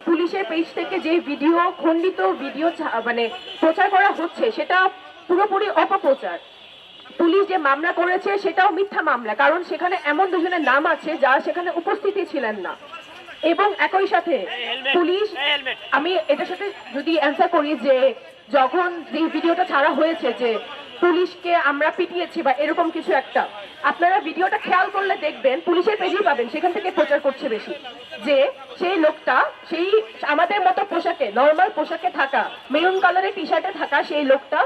পুলিশের পেজ থেকে যে ভিডিও খণ্ডিত ভিডিও মানে প্রচার করা হচ্ছে সেটা পুরোপুরি অপপ্রচার। পুলিশ যে মামলা করেছে সেটাও মিথ্যা মামলা কারণ সেখানে এমন দুজনের নাম আছে যারা সেখানে উপস্থিতি ছিলেন না। এবং একই সাথে পুলিশ আমি এটার সাথে যদি অ্যান্সার করি যে যখন যে ভিডিওটা ছাড়া হয়েছে যে পুলিশকে আমরা পিটিয়েছি বা এরকম কিছু একটা। আপনারা ভিডিওটা খেয়াল করলে দেখবেন, পুলিশের পেজেই পাবেন, সেখান থেকে প্রচার করছে বেশি। যে সেই লোকটা, সেই আমাদের মতো পোশাকে নর্মাল পোশাকে থাকা মেরুন কালারের টি শার্টে থাকা সেই লোকটা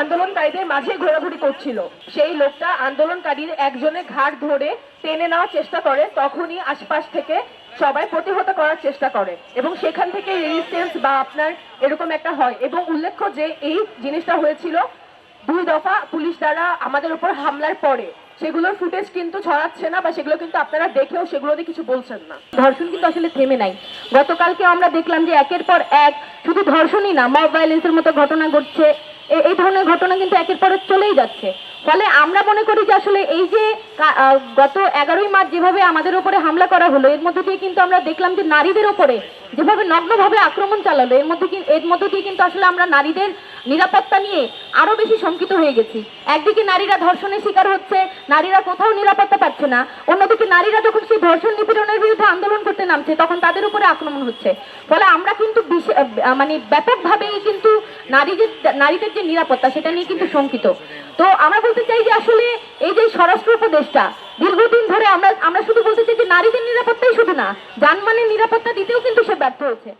আন্দোলনকারীদের মাঝে ঘোরাঘুরি করছিল। সেই লোকটা আন্দোলনকারীর একজনের ঘাট ধরে টেনে নেওয়ার চেষ্টা করে, তখনই আশপাশ থেকে সবাই প্রতিহত করার চেষ্টা করে এবং সেখান থেকে রেজিস্ট্যান্স বা আপনার এরকম একটা হয় এবং উল্লেখ্য যে এই জিনিসটা হয়েছিল দুই দফা পুলিশ দ্বারা আমাদের উপর হামলার পরে সেগুলোর ফুটেজ কিন্তু ছড়াচ্ছে না বা সেগুলো কিন্তু আপনারা দেখেও সেগুলোতে কিছু বলছেন না। ধর্ষণ কিন্তু আসলে থেমে নাই। গতকালকে আমরা দেখলাম যে একের পর এক শুধু ধর্ষণই না মব ভায়োলেন্সের মতো ঘটনা ঘটছে। এই ধরনের ঘটনা কিন্তু একের পর চলেই যাচ্ছে। ফলে আমরা মনে করি যে আসলে এই যে গত এগারোই মার্চ যেভাবে আমাদের উপরে হামলা করা হলো, এর মধ্যে দিয়ে কিন্তু আমরা দেখলাম যে নারীদের উপরে যেভাবে নগ্নভাবে আক্রমণ চালালো, এর মধ্যে এর মধ্যে দিয়ে কিন্তু আসলে আমরা নারীদের নিরাপত্তা নিয়ে আরও বেশি শঙ্কিত হয়ে গেছি। একদিকে নারীরা ধর্ষণের শিকার হচ্ছে, নারীরা কোথাও নিরাপত্তা পাচ্ছে না, অন্যদিকে নারীরা যখন সেই ধর্ষণ নিপীড়নের বিরুদ্ধে আন্দোলন করতে নামছে, তখন তাদের উপরে আক্রমণ হচ্ছে। ফলে আমরা কিন্তু মানে ব্যাপকভাবেই কিন্তু নারীদের নারীদের যে নিরাপত্তা, সেটা নিয়ে কিন্তু শঙ্কিত। তো আমরা বলতে চাই যে আসলে এই যে স্বরাষ্ট্র উপদেষ্টা, দীর্ঘদিন ধরে আমরা আমরা শুধু বলতে চাই যে নারীদের নিরাপত্তাই শুধু না, যানবাহনের নিরাপত্তা দিতেও কিন্তু সে ব্যর্থ হয়েছে।